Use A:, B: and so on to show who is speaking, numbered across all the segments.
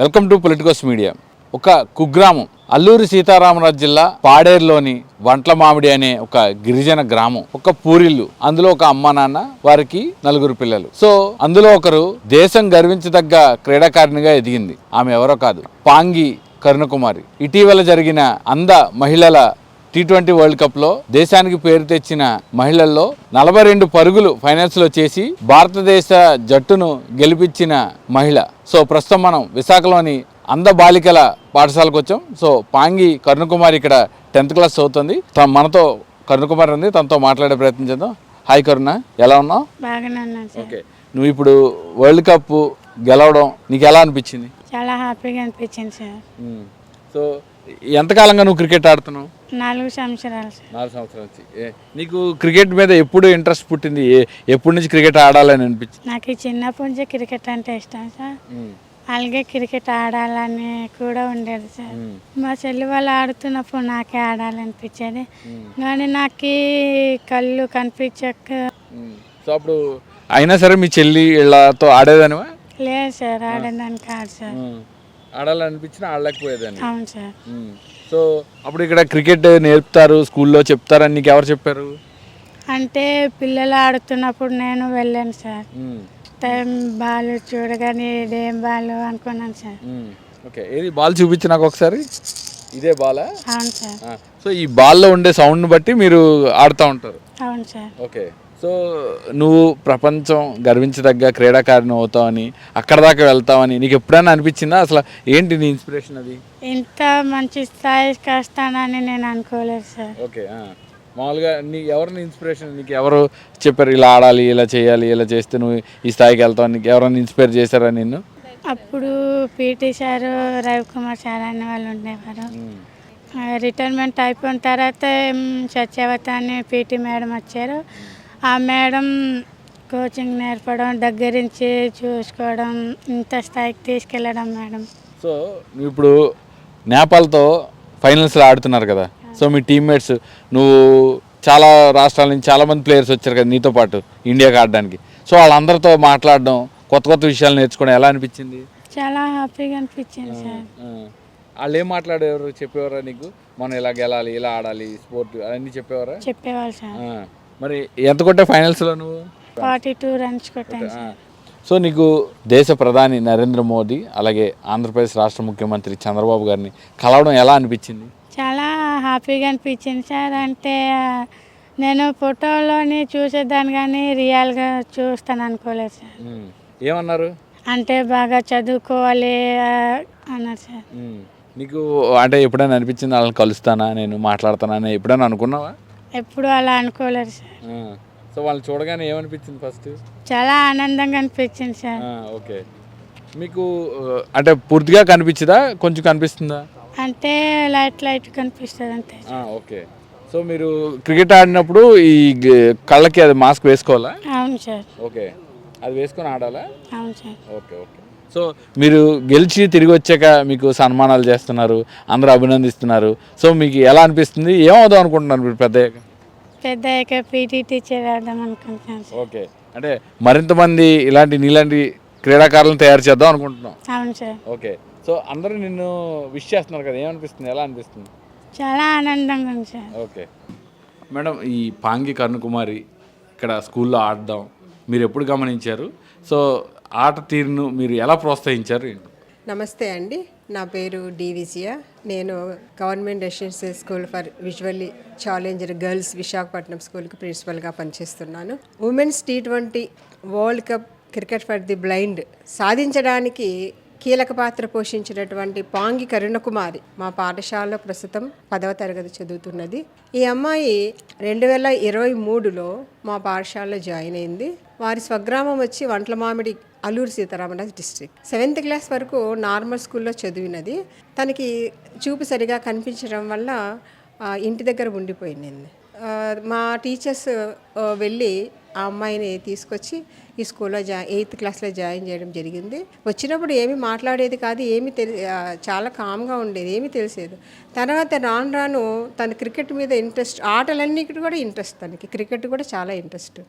A: Welcome to Politicos media. ఒక కుగ్రామం అల్లూరి సీతారామరాజు జిల్లా పాడేరులోని వంట్ల మామిడి అనే ఒక గిరిజన గ్రామం ఒక పూరిల్లు. అందులో ఒక అమ్మ నాన్న వారికి నలుగురు పిల్లలు. సో అందులో ఒకరు దేశం గర్వించదగ్గ క్రీడాకారిణిగా ఎదిగింది. ఆమె ఎవరో కాదు పాంగి కరుణకుమారి. ఇటీవల జరిగిన అంద మహిళల టీ ట్వంటీ వరల్డ్ కప్లో దేశానికి పేరు తెచ్చిన మహిళల్లో నలభై రెండు పరుగులు ఫైనల్స్లో చేసి భారతదేశ జట్టును గెలిపించిన మహిళ. సో ప్రస్తుతం మనం విశాఖలోని అంద బాలికల పాఠశాలకు వచ్చాం. సో పాంగి కరుణకుమారి ఇక్కడ టెన్త్ క్లాస్ చదువుతుంది. మనతో కరుణకుమారి ఉంది. తనతో మాట్లాడే ప్రయత్నం చేద్దాం. హాయ్ కరుణ. ఎలా ఉన్నావు? ఓకే. నువ్వు ఇప్పుడు వరల్డ్ కప్ గెలవడం నీకు ఎలా అనిపించింది?
B: చాలా హ్యాపీగా అనిపించింది సార్.
A: సో ఎంతకాలంగా నువ్వు క్రికెట్ ఆడుతున్నావు?
B: నాలుగు సంవత్సరాలు సార్.
A: నాలుగు సంవత్సరాల నుంచి. ఏ- నీకు క్రికెట్ మీద ఎప్పుడు ఇంట్రెస్ట్ పుట్టింది? ఏ- ఎప్పటి నుంచి క్రికెట్ ఆడాలని అనిపించింది?
B: నాకు ఈ చిన్నప్పటి నుంచి క్రికెట్ అంటే ఇష్టం సార్. అలాగే క్రికెట్ ఆడాలని కూడా ఉండేది సార్. మా చెల్లి వాళ్ళు ఆడుతున్నప్పుడు నాకే ఆడాలనిపించేది. కానీ నాకు ఈ కళ్ళు కనిపించక
A: సో అప్పుడు అయినా సరే మీ చెల్లి ఇళ్ళతో ఆడేదానివా?
B: లేదు సార్ ఆడేదాన్ని కాదు సార్.
A: ఆడాలనిపించినా ఆడలేకపోయేదాన్ని.
B: అవును సార్.
A: సో అప్పుడు ఇక్కడ క్రికెట్ నేర్పుతారు స్కూల్లో చెప్తారని నీకు ఎవరు చెప్పారు?
B: అంటే పిల్లలు ఆడుతున్నప్పుడు నేను వెళ్ళాను సార్. టైం బాల్ చూడగానే ఇదేం బాల్ అనుకున్నాను సార్.
A: ఓకే ఏది బాల్ చూపించి నాకు ఒకసారి? ఇదే బాలా?
B: అవును సార్.
A: సో ఈ బాల్లో ఉండే సౌండ్ని బట్టి మీరు ఆడుతూ ఉంటారు.
B: అవును సార్.
A: ఓకే. సో నువ్వు ప్రపంచం గర్వించదగ్గ క్రీడాకారిణి అవుతావని అక్కడ దాకా వెళ్తావని నీకు ఎప్పుడైనా అనిపించిందా? అసలు ఏంటి నీ ఇన్స్పిరేషన్ అది?
B: ఇంత మంచి స్థాయికి వస్తానని నేను అనుకోలేదు సార్.
A: ఓకే మామూలుగా నీ ఎవరిని ఇన్స్పిరేషన్ నీకు ఎవరు చెప్పారు ఇలా ఆడాలి ఇలా చేయాలి ఇలా చేస్తే నువ్వు ఈ స్థాయికి వెళ్తావు నీకు ఎవరైనా ఇన్స్పైర్ చేశారా నిన్ను?
B: అప్పుడు పీటీ సారు రవికుమార్ సార్ అనే వాళ్ళు ఉండేవారు. రిటైర్మెంట్ అయిపోయిన తర్వాత సత్యవతి అని పీటీ మేడం వచ్చారు. ఆ మేడం కోచింగ్ నేర్పడం దగ్గరించి చూసుకోవడం ఇంత స్థాయికి తీసుకెళ్ళడం మేడం.
A: సో ఇప్పుడు నేపాల్తో ఫైనల్స్లో ఆడుతున్నారు కదా. సో మీ టీమ్మేట్స్ నువ్వు చాలా రాష్ట్రాల నుంచి చాలా మంది ప్లేయర్స్ వచ్చారు కదా నీతో పాటు ఇండియాకి ఆడడానికి. సో వాళ్ళందరితో మాట్లాడడం కొత్త కొత్త విషయాలు నేర్చుకోవడం ఎలా అనిపించింది?
B: చాలా హ్యాపీగా అనిపించింది సార్.
A: వాళ్ళు ఏం మాట్లాడేవారు చెప్పేవారా నీకు? మనం ఇలా గెలాలి ఇలా ఆడాలి స్పోర్ట్ అవన్నీ చెప్పేవారా?
B: చెప్పేవాళ్ళు సార్.
A: మరి ఎంత కొట్టే ఫైనల్స్లో నువ్వు?
B: ఫార్టీ టూ రన్స్ కొట్టాను. సార్.
A: సో నీకు దేశ ప్రధాని నరేంద్ర మోదీ అలాగే ఆంధ్రప్రదేశ్ రాష్ట్ర ముఖ్యమంత్రి చంద్రబాబు గారిని కలవడం ఎలా అనిపించింది?
B: చాలా హ్యాపీగా అనిపించింది సార్. అంటే నేను ఫోటోలోని చూసేదాన్ని కానీ రియల్గా చూస్తాను అనుకోలేదు సార్.
A: ఏమన్నారు?
B: అంటే బాగా చదువుకోవాలి ఆ, అన్నారు సార్.
A: నీకు అంటే ఎప్పుడైనా అనిపించింది వాళ్ళని కలుస్తానా నేను మాట్లాడతానా అని ఎప్పుడైనా అనుకున్నావా?
B: ఎప్పుడు అలా అనుకోలేదు సార్.
A: ఆ. సో వాళ్ళని చూడగానే ఏమనిపించింది ఫస్ట్
B: చాలా ఆనందంగా అనిపించింది సార్.
A: ఓకే. మీకు ఆ, అంటే పూర్తిగా కనిపించదా? కొంచెం కనిపిస్తుందా?
B: అంటే లైట్ లైట్ కనిపిస్తుంది అంతే
A: ఆ, ఓకే. సో మీరు క్రికెట్ ఆడినప్పుడు ఈ గ- కళ్ళకి అది మాస్క్ వేసుకోవాలా?
B: అవును సార్.
A: ఓకే. అది వేసుకొని ఆడాలా?
B: అవును సార్.
A: Okay okay. సో మీరు గెలిచి తిరిగి వచ్చాక మీకు సన్మానాలు చేస్తున్నారు అందరూ అభినందిస్తున్నారు. సో మీకు ఎలా అనిపిస్తుంది? ఏమవుదాం అనుకుంటున్నారు మీరు పెద్ద
B: పెద్ద అయ్యాక పీటీ టీచర్ అవుదాం అనుకుంటున్నాను సార్.
A: ఓకే. అంటే మరింత మంది ఇలాంటి నీలాంటి క్రీడాకారులను తయారు చేద్దాం అనుకుంటున్నాం.
B: అవును సార్.
A: ఓకే. సో అందరూ నిన్ను విష్ చేస్తున్నారు కదా ఏమనిపిస్తుంది? ఎలా అనిపిస్తుంది?
B: చాలా ఆనందంగా ఉంది సార్.
A: ఓకే. మేడం ఈ పాంగి కరుణకుమారి ఇక్కడ స్కూల్లో ఆడదాం. మీరు ఎప్పుడు గమనించారు? సో ఆట తీరును మీరు ఎలా ప్రోత్సహించారు?
C: నమస్తే అండి. నా పేరు డి విజయ నేను government residential school for visually challenger girls Visakhapatnam స్కూల్కి ప్రిన్సిపల్గా పనిచేస్తున్నాను. Womens T twenty world cup cricket for the blind సాధించడానికి కీలక పాత్ర పోషించినటువంటి పాంగి కరుణకుమారి మా పాఠశాలలో ప్రస్తుతం పదవ తరగతి చదువుతున్నది. ఈ అమ్మాయి రెండు వేల ఇరవై మూడులో మా పాఠశాలలో జాయిన్ అయింది. వారి స్వగ్రామం వచ్చి వంటల మామిడి Alluri Sitaramaraju district. Seventh class వరకు నార్మల్ స్కూల్లో చదివినది. తనకి చూపు సరిగా కనిపించడం వల్ల ఇంటి దగ్గర ఉండిపోయింది. మా టీచర్స్ వెళ్ళి ఆ అమ్మాయిని తీసుకొచ్చి ఈ స్కూల్లో జా ఎయిత్ క్లాస్లో జాయిన్ చేయడం జరిగింది. వచ్చినప్పుడు ఏమీ మాట్లాడేది కాదు ఏమీ తెలి చాలా కామ్గా ఉండేది ఏమీ తెలిసేది. తర్వాత రాను రాను తన క్రికెట్ మీద ఇంట్రెస్ట్ ఆటలన్నిటి కూడా ఇంట్రెస్ట్ తనకి క్రికెట్ కూడా చాలా ఇంట్రెస్ట్.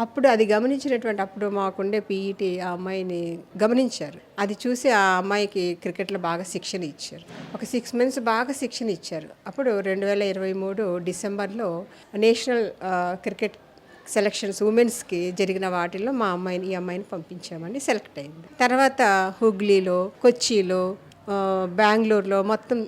C: అప్పుడు అది గమనించినటువంటి అప్పుడు మాకుండే పీఈటీ ఆ అమ్మాయిని గమనించారు. అది చూసి ఆ అమ్మాయికి క్రికెట్లో బాగా శిక్షణ ఇచ్చారు. ఒక సిక్స్ మంత్స్ బాగా శిక్షణ ఇచ్చారు. అప్పుడు రెండు వేల ఇరవై మూడు డిసెంబర్లో నేషనల్ క్రికెట్ సెలక్షన్స్ ఉమెన్స్కి జరిగిన వాటిల్లో మా అమ్మాయిని ఈ అమ్మాయిని పంపించామండి సెలెక్ట్ అయింది. తర్వాత హుగ్లీలో కొచ్చిలో బెంగళూరులో మొత్తం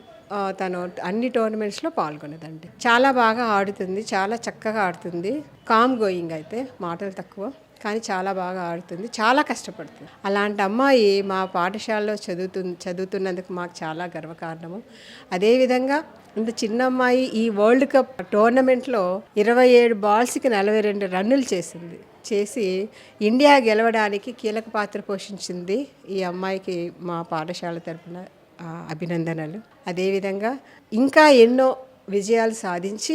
C: తను అన్ని టోర్నమెంట్స్లో పాల్గొన్నదండి. చాలా బాగా ఆడుతుంది చాలా చక్కగా ఆడుతుంది. కామ్ గోయింగ్ అయితే మాటలు తక్కువ. కానీ చాలా బాగా ఆడుతుంది చాలా కష్టపడుతుంది. అలాంటి అమ్మాయి మా పాఠశాలలో చదువుతు చదువుతున్నందుకు మాకు చాలా గర్వకారణము. అదేవిధంగా ఇంత చిన్న అమ్మాయి ఈ వరల్డ్ కప్ టోర్నమెంట్లో ఇరవై ఏడు బాల్స్కి నలభై రెండు రన్నులు చేసింది. చేసి ఇండియా గెలవడానికి కీలక పాత్ర పోషించింది ఈ అమ్మాయికి మా పాఠశాల తరఫున అభినందనలు. అదేవిధంగా ఇంకా ఎన్నో విజయాలు సాధించి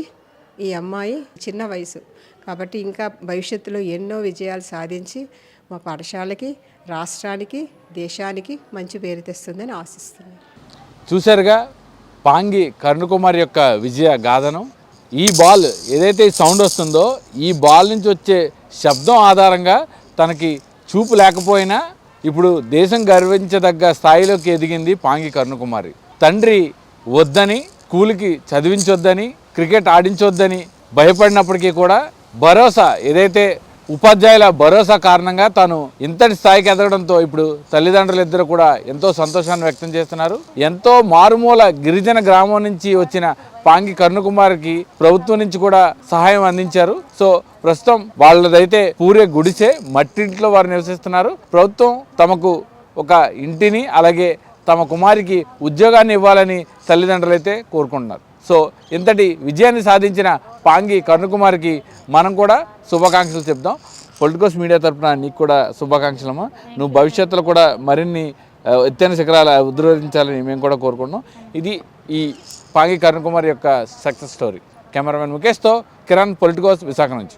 C: ఈ అమ్మాయి చిన్న వయసు. కాబట్టి ఇంకా భవిష్యత్తులో ఎన్నో విజయాలు సాధించి మా పాఠశాలకి రాష్ట్రానికి దేశానికి మంచి పేరు తెస్తుందని ఆశిస్తున్నాను.
A: చూశారుగా పాంగి కరుణకుమార్ యొక్క విజయ గాథనం. ఈ బాల్ ఏదైతే సౌండ్ వస్తుందో ఈ బాల్ నుంచి వచ్చే శబ్దం ఆధారంగా తనకి చూపు లేకపోయినా ఇప్పుడు దేశం గర్వించదగ్గ స్థాయిలోకి ఎదిగింది పాంగి కరుణకుమారి. తండ్రి వద్దని స్కూల్కి చదివించొద్దని క్రికెట్ ఆడించొద్దని భయపడినప్పటికీ కూడా భరోసా ఏదైతే ఉపాధ్యాయుల భరోసా కారణంగా తాను ఇంతటి స్థాయికి ఎదగడంతో ఇప్పుడు తల్లిదండ్రులు ఇద్దరు కూడా ఎంతో సంతోషాన్ని వ్యక్తం చేస్తున్నారు. ఎంతో మారుమూల గిరిజన గ్రామం నుంచి వచ్చిన పాంగి కర్ణకుమార్కి ప్రభుత్వం నుంచి కూడా సహాయం అందించారు. సో ప్రస్తుతం వాళ్ళదైతే పూరే గుడిసే మట్టింట్లో వారు నివసిస్తున్నారు. ప్రభుత్వం తమకు ఒక ఇంటిని అలాగే తమ కుమారికి ఉద్యోగాన్ని ఇవ్వాలని తల్లిదండ్రులు అయితే కోరుకుంటున్నారు. సో ఇంతటి విజయాన్ని సాధించిన పాంగి కరుణకుమార్కి మనం కూడా శుభాకాంక్షలు చెప్దాం. పొలిటికోస్ మీడియా తరఫున నీకు కూడా శుభాకాంక్షలమ్మా. నువ్వు భవిష్యత్తులో కూడా మరిన్ని ఎత్తైన శిఖరాలు ఉద్రోధించాలని మేము కూడా కోరుకుంటున్నాం. ఇది ఈ పాంగి కరుణకుమార్ యొక్క సక్సెస్ స్టోరీ. కెమెరామెన్ ముఖేష్తో కిరణ్ పొలిటికోస్ విశాఖ నుంచి.